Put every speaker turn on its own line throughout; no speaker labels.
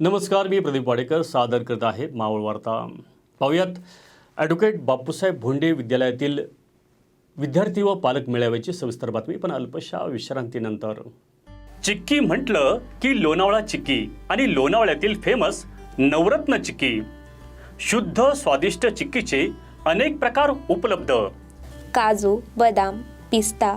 नमस्कार मी प्रदीप वाडेकर सादर करत आहे मावळ वार्ता. पाहुयात ॲडव्होकेट बापूसाहेब भोंडे विद्यालयातील विद्यार्थी व पालक मेळाव्याची सविस्तर बातमी पण अल्पशा विश्रांतीनंतर. चिक्की म्हटलं की लोणावळा चिक्की आणि लोणावळ्यातील फेमस नवरत्न चिक्की. शुद्ध स्वादिष्ट चिक्कीचे अनेक प्रकार उपलब्ध.
काजू बदाम पिस्ता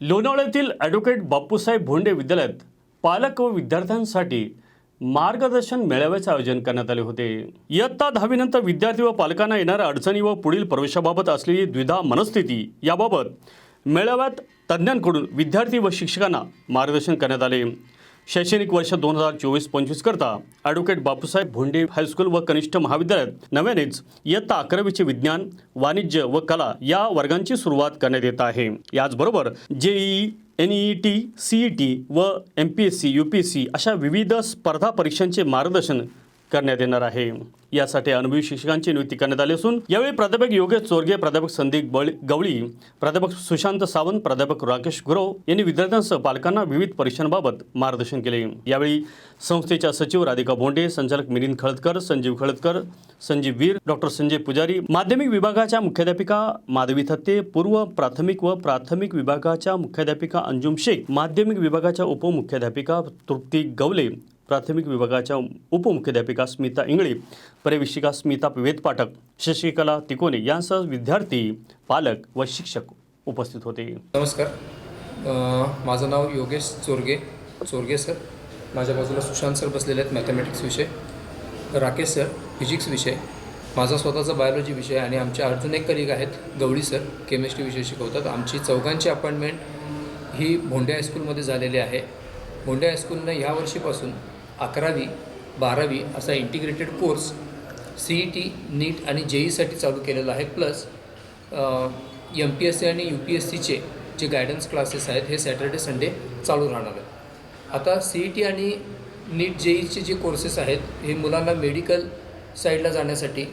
लोणावळ्यातील ॲडव्होकेट बापूसाहेब भोंडे विद्यालयात पालक व विद्यार्थ्यांसाठी मार्गदर्शन मेळाव्याचे आयोजन करण्यात आले होते. इयत्ता दहावीनंतर विद्यार्थी व पालकांना येणाऱ्या अडचणी व पुढील प्रवेशाबाबत असलेली द्विधा मनस्थिती याबाबत मेळाव्यात तज्ज्ञांकडून विद्यार्थी व शिक्षकांना मार्गदर्शन करण्यात आले. शैक्षणिक वर्ष दोन हजार चोवीस पंचवीस करता ॲडव्होकेट बापूसाहेब भोंडे हायस्कूल व कनिष्ठ महाविद्यालयात नव्यानेच इयत्ता अकरावीचे विज्ञान वाणिज्य व कला या वर्गांची सुरुवात करण्यात येत आहे. याचबरोबर JEE N E T C E T व M P S C U P S C अशा विविध स्पर्धा परीक्षांचे मार्गदर्शन करण्यात येणार आहे. यासाठी अनुभवी शिक्षकांची नियुक्ती करण्यात आली असून यावेळी प्राध्यापक योगेश चोरगे प्राध्यापक संदीप बळ गवळी प्राध्यापक सुशांत सावंत प्राध्यापक राकेश गुरव यांनी विद्यार्थ्यांसह पालकांना विविध परीक्षांबाबत मार्गदर्शन केले. यावेळी संस्थेच्या सचिव राधिका भोंडे संचालक मिलिंद खळदकर संजीव खळदकर संजीव वीर डॉक्टर संजय पुजारी माध्यमिक विभागाच्या मुख्याध्यापिका माधवी थत्ते पूर्व प्राथमिक व प्राथमिक विभागाच्या मुख्याध्यापिका अंजुम शेख माध्यमिक विभागाच्या उपमुख्याध्यापिका तृप्ती गवले प्राथमिक विभागाच्या उपमुख्याध्यापिका स्मिता इंगळे पर्यवेक्षिका स्मिता वेदपाठक शशिकला तिकोने यांसह विद्यार्थी पालक व शिक्षक उपस्थित होते.
नमस्कार. माझं नाव योगेश चोरगे चोरगे सर. माझ्या बाजूला सुशांत सर बसलेले आहेत मॅथमॅटिक्स विषय. राकेश सर फिजिक्स विषय. माझा स्वतःचा बायोलॉजी विषय आणि आमचे अजून एक कलिग आहेत गवळी सर केमिस्ट्री विषय शिकवतात. आमची चौघांची अपॉइंटमेंट ही भोंडे हायस्कूलमध्ये झालेली आहे. भोंडे हायस्कूलनं ह्या वर्षीपासून अकरावी बारावी असा integrated course C E T NEET आणि जेईसाठी चालू केलेला आहे. Plus M P S C आणि यू पी एस सीचे जे गायडन्स क्लासेस आहेत हे सॅटर्डे संडे चालू राहणार आहेत. आता सी ई टी आणि नीट जेईचे जे कोर्सेस आहेत हे मुलांना मेडिकल साईडला जाण्यासाठी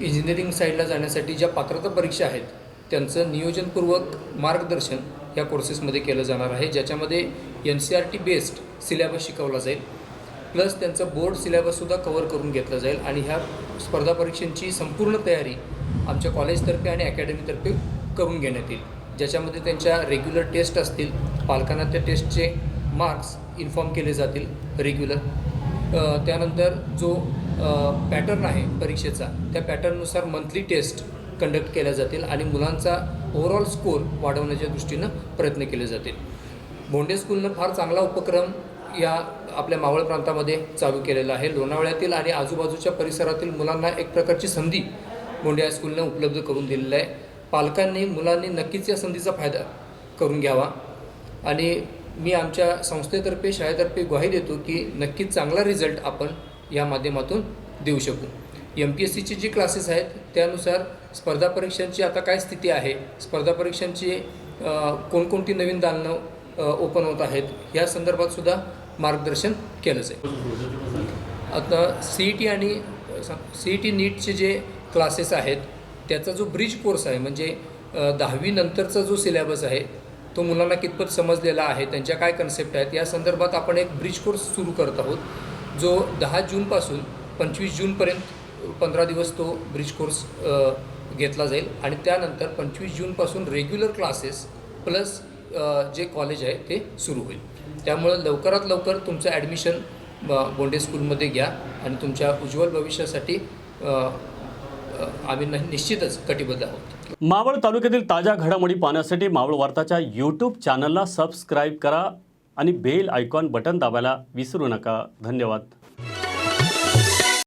इंजिनिअरिंग साईडला जाण्यासाठी ज्या पात्रता परीक्षा आहेत त्यांचं नियोजनपूर्वक मार्गदर्शन या कोर्सेसमध्ये केलं जाणार आहे. ज्याच्यामध्ये N C R T based syllabus शिकवला जाईल. प्लस त्यांचं बोर्ड सिलेबससुद्धा कवर करून घेतलं जाईल आणि ह्या स्पर्धा परीक्षांची संपूर्ण तयारी आमच्या कॉलेजतर्फे आणि अकॅडमीतर्फे करून घेण्यात येईल. ज्याच्यामध्ये त्यांच्या रेग्युलर टेस्ट असतील पालकांना त्या टेस्टचे मार्क्स इन्फॉर्म केले जातील रेग्युलर त्यानंतर जो पॅटर्न आहे परीक्षेचा त्या पॅटर्ननुसार मंथली टेस्ट कंडक्ट केल्या जातील आणि मुलांचा ओव्हरऑल स्कोर वाढवण्याच्या दृष्टीनं प्रयत्न केले जातील. भोंडे स्कूलनं फार चांगला उपक्रम या आपल्या मावळ प्रांतामध्ये चालू केलेला आहे. लोणावळ्यातील आणि आजूबाजूच्या परिसरातील मुलांना एक प्रकारची संधी भोंडे हायस्कूलनं उपलब्ध करून दिलेली आहे. पालकांनी मुलांनी नक्कीच या संधीचा फायदा करून घ्यावा. आणि मी आमच्या संस्थेतर्फे शाळेतर्फे ग्वाही देतो की नक्कीच चांगला रिझल्ट आपण या माध्यमातून देऊ शकू. एम पी एस सीचे जे क्लासेस आहेत त्यानुसार स्पर्धा परीक्षांची आता काय स्थिती आहे? स्पर्धा परीक्षांची कोणकोणती नवीन दालनं ओपन होत आहेत? या संदर्भात सुद्धा मार्गदर्शन केलं जाईल आता सी ई टी आणि सी ई टी नीटचे जे क्लासेस आहेत त्याचा जो ब्रिज कोर्स आहे म्हणजे दहावी दहावीनंतरचा जो सिलेबस आहे तो मुलांना कितपत समजलेला आहे त्यांच्या काय कन्सेप्ट आहेत या संदर्भात आपण एक ब्रिज कोर्स सुरू करत आहोत जो दहा जूनपासून पंचवीस जूनपर्यंत पंधरा दिवस तो ब्रिज कोर्स घेतला जाईल. आणि त्यानंतर पंचवीस जूनपासून रेग्युलर क्लासेस प्लस जे कॉलेज आहे ते सुरू होईल. त्यामुळं लवकरात लवकर तुमचं ॲडमिशन बोंडे स्कूलमध्ये घ्या आणि तुमच्या उज्ज्वल भविष्यासाठी आम्ही निश्चितच कटिबद्ध आहोत.
मावळ तालुक्यातील ताज्या घडामोडी पाहण्यासाठी मावळ वार्ताच्या यूट्यूब चॅनलला सबस्क्राईब करा आणि बेल आयकॉन बटन दाबायला विसरू नका. धन्यवाद.